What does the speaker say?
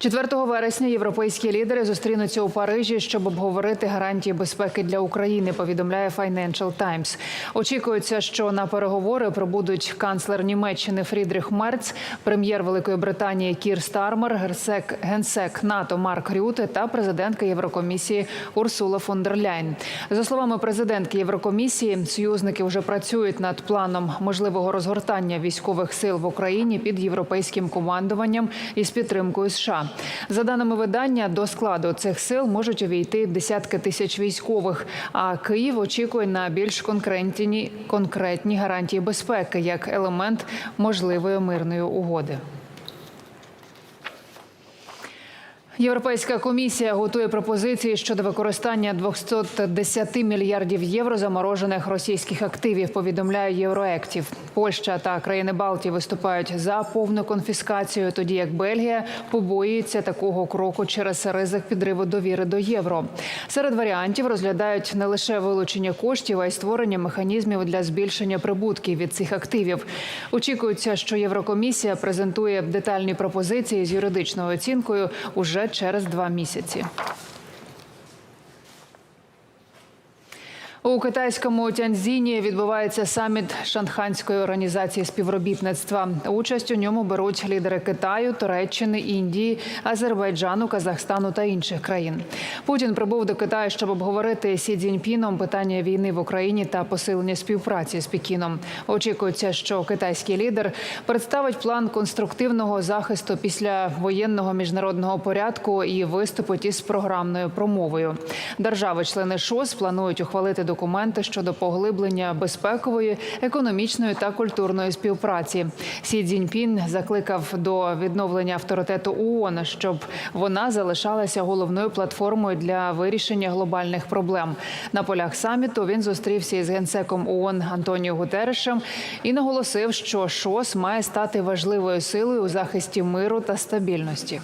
4 вересня європейські лідери зустрінуться у Парижі, щоб обговорити гарантії безпеки для України. Повідомляє Financial Times. Очікується, що на переговори прибудуть канцлер Німеччини Фрідріх Мерц, прем'єр Великої Британії Кір Стармер, герсек генсек НАТО Марк Рюте та президентка Єврокомісії Урсула фон дер Ляйн. За словами президентки Єврокомісії, союзники вже працюють над планом можливого розгортання військових сил в Україні під європейським командуванням із підтримкою США. За даними видання, до складу цих сил можуть увійти десятки тисяч військових. А Київ очікує на більш конкретні конкретні гарантії безпеки як елемент можливої мирної угоди. Європейська комісія готує пропозиції щодо використання 210 мільярдів євро заморожених російських активів. Повідомляє Євроектів. Польща та країни Балтії виступають за повну конфіскацію, тоді як Бельгія побоюється такого кроку через ризик підриву довіри до євро. Серед варіантів розглядають не лише вилучення коштів, а й створення механізмів для збільшення прибутків від цих активів. Очікується, що Єврокомісія презентує детальні пропозиції з юридичною оцінкою уже через два місяці. У китайському Тяньзіні відбувається саміт Шанханської організації співробітництва. Участь у ньому беруть лідери Китаю, Туреччини, Індії, Азербайджану, Казахстану та інших країн. Путін прибув до Китаю, щоб обговорити Сі Цзіньпіном питання війни в Україні та посилення співпраці з Пекіном. Очікується, що китайський лідер представить план конструктивного захисту після воєнного міжнародного порядку і виступить із програмною промовою. Держави-члени ШОС планують ухвалити документи щодо поглиблення безпекової, економічної та культурної співпраці. Сі Цзіньпін закликав до відновлення авторитету ООН, щоб вона залишалася головною платформою для вирішення глобальних проблем. На полях саміту він зустрівся із генсеком ООН Антоніо Гутерешем і наголосив, що ШОС має стати важливою силою у захисті миру та стабільності.